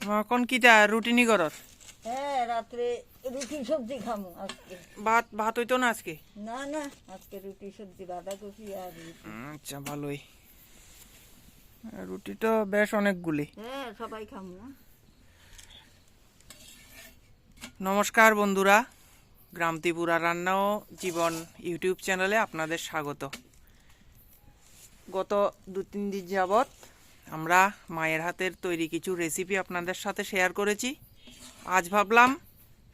এখন কিতা রুটিনি করস? হ্যাঁ রাত্রে রুটি সবজি খামু আজকে। ভাত ভাত হইতো না আজকে? না না আজকে রুটি সবজি বাঁধাকপি আর আচ্ছা ভালোই। রুটি তো বেশ অনেকগুলি। হ্যাঁ সবাই খামু না। নমস্কার বন্ধুরা গ্রাম ত্রিপুরা রান্না ও জীবন ইউটিউব চ্যানেলে আপনাদের স্বাগত। গত দু তিন দিন যাবৎ আমরা মায়ের হাতের তৈরি কিছু রেসিপি আপনাদের সাথে শেয়ার করেছি। আজ ভাবলাম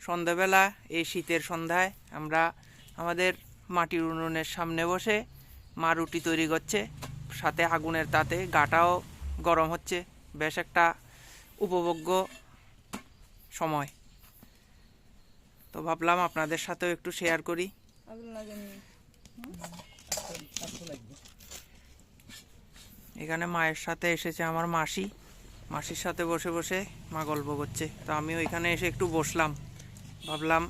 সন্ধ্যাবেলা এই শীতের সন্ধ্যায় আমরা আমাদের মাটির উনুনের সামনে বসে মা রুটি তৈরি করছে। সাথে আগুনের তাতে গাটাও গরম হচ্ছে। বেশ একটা উপভোগ্য সময়। তো ভাবলাম আপনাদের সাথেও একটু শেয়ার করি। এখানে মায়ের সাথে এসেছে আমার মাসি। মাসির সাথে বসে বসে মা গল্প করছে। তো আমিও এখানে এসে একটু বসলাম। ভাবলাম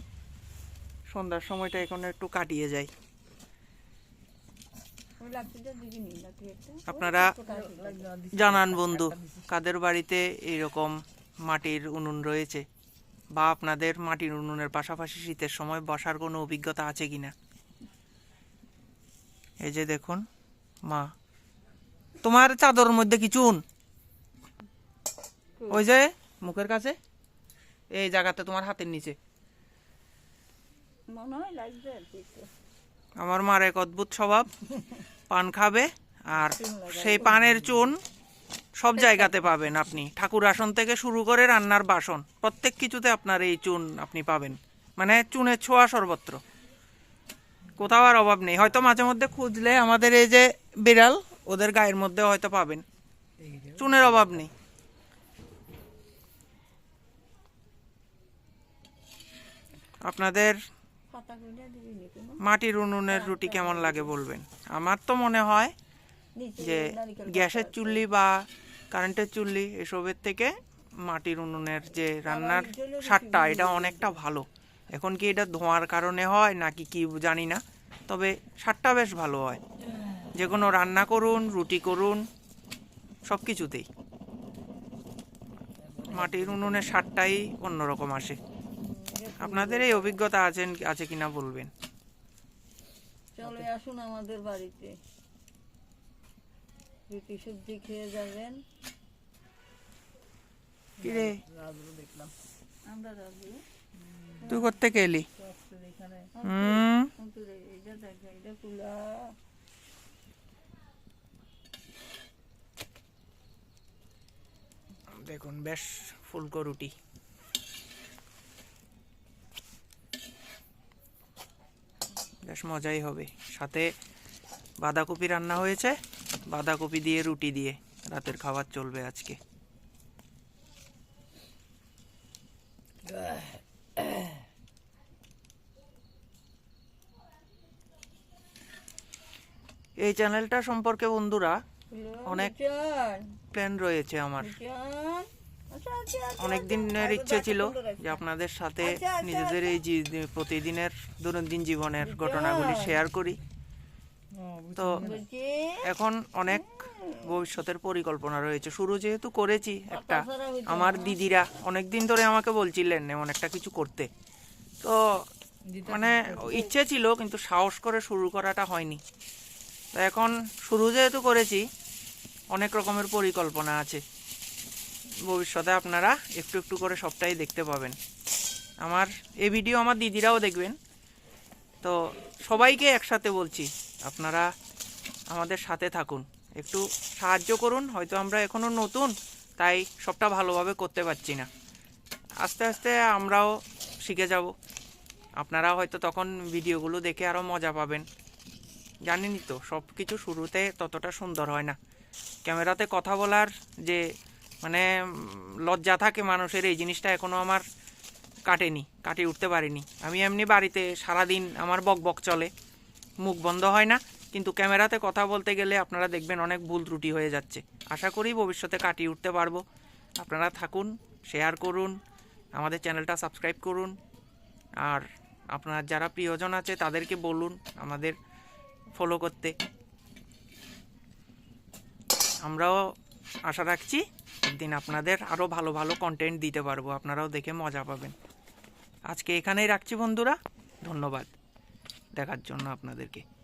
সন্ধ্যার সময়টা এখানে একটু কাটিয়ে যাই। আপনারা জানান বন্ধু কাদের বাড়িতে এইরকম মাটির উনুন রয়েছে? বা আপনাদের মাটির উনুনের পাশাপাশি শীতের সময় বসার কোনো অভিজ্ঞতা আছে কিনা? এই যে দেখুন মা তোমার চাদর মধ্যে কি চুন? ওই যে মুখের কাছে? এই জায়গাতে তোমার হাতের নিচে। আমার মার এক অদ্ভুত স্বভাব। পান খাবে আর সেই পানের চুন সব জায়গাতে পাবেন আপনি। ঠাকুর আসন থেকে শুরু করে রান্নার বাসন প্রত্যেক কিছুতে আপনার এই চুন আপনি পাবেন। মানে চুনের ছোঁয়া সর্বত্র। কোথাও আর অভাব নেই। হয়তো মাঝে মধ্যে খুঁজলে আমাদের এই যে বিড়াল ওদের গায়ের মধ্যে হয়তো পাবেন। চুনের অভাব নেই। আপনাদের মাটির উনুনের রুটি কেমন লাগে বলবেন? আমার তো মনে হয় যে গ্যাসের চুল্লি বা কারেন্টের চুল্লি এসবের থেকে মাটির উনুনের যে রান্নার স্বাদটা এটা অনেকটা ভালো। এখন কি এটা ধোঁয়ার কারণে হয় নাকি কি জানি না তবে স্বাদটা বেশ ভালো হয়। যে কোনো রান্না করুন রুটি করুন সব কিছুতেই। মাটির উনুনের স্বাদটাই অন্যরকম আসে। আপনাদের এই অভিজ্ঞতা আছেন আছে কিনা বলবেন? চলে আসুন আমাদের বাড়িতে। রুটি সবজি খেয়ে যাবেন। কিরে আমরা রাখব তুই করতে এলি? হুম? দেখুন বেশ ফুলকো রুটি। বেশ মজাই হবে। সাথে বাঁধাকপি রান্না হয়েছে বাঁধাকপি দিয়ে রুটি দিয়ে। রাতের খাবার চলবে আজকে। এই চ্যানেলটা সম্পর্কে বন্ধুরা অনেক প্ল্যান রয়েছে আমার। অনেক। দিনের ইচ্ছে ছিল যে আপনাদের সাথে নিজেদের এই প্রতিদিনের দৈনন্দিন জীবনের ঘটনাগুলি শেয়ার করি। তো এখন অনেক ভবিষ্যতের পরিকল্পনা রয়েছে। শুরু যেহেতু করেছি একটা। আমার দিদিরা অনেক দিন ধরে আমাকে বলছিলেন এমন একটা কিছু করতে। তো মানে ইচ্ছে ছিল কিন্তু সাহস করে শুরু করাটা হয়নি। তো এখন শুরু যেহেতু করেছি অনেক রকমের পরিকল্পনা আছে। ভবিষ্যতে আপনারা একটু একটু করে সবটাই দেখতে পাবেন। আমার, এই ভিডিও আমার দিদিরাও দেখবেন। তো সবাইকে একসাথে বলছি, আপনারা আমাদের সাথে থাকুন। একটু সাহায্য করুন, হয়তো আমরা এখনও নতুন, তাই সবটা ভালোভাবে করতে পারছি না। আস্তে আস্তে আমরাও শিখে যাব। আপনারা হয়তো তখন ভিডিওগুলো দেখে আরও মজা পাবেন। জানেনই তো সব কিছু শুরুতে ততটা সুন্দর হয় না। ক্যামেরাতে কথা বলার যে মানে লজ্জা থাকে মানুষের, এই জিনিসটা এখনও আমার কাটেনি, কাটিয়ে উঠতে পারিনি। আমি এমনি বাড়িতে সারাদিন আমার বক বক চলে, মুখ বন্ধ হয় না, কিন্তু ক্যামেরাতে কথা বলতে গেলে আপনারা দেখবেন অনেক ভুল ত্রুটি হয়ে যাচ্ছে। আশা করি ভবিষ্যতে কাটিয়ে উঠতে পারব। আপনারা থাকুন শেয়ার করুন, আমাদের চ্যানেলটা সাবস্ক্রাইব করুন, আর আপনার যারা প্রিয়জন আছে তাদেরকে বলুন আমাদের ফলো করতে। আমরাও আশা রাখছি একদিন আপনাদের আরও ভালো ভালো কন্টেন্ট দিতে পারব। আপনারাও দেখে মজা পাবেন। আজকে এখানেই রাখছি বন্ধুরা। ধন্যবাদ দেখার জন্য আপনাদেরকে।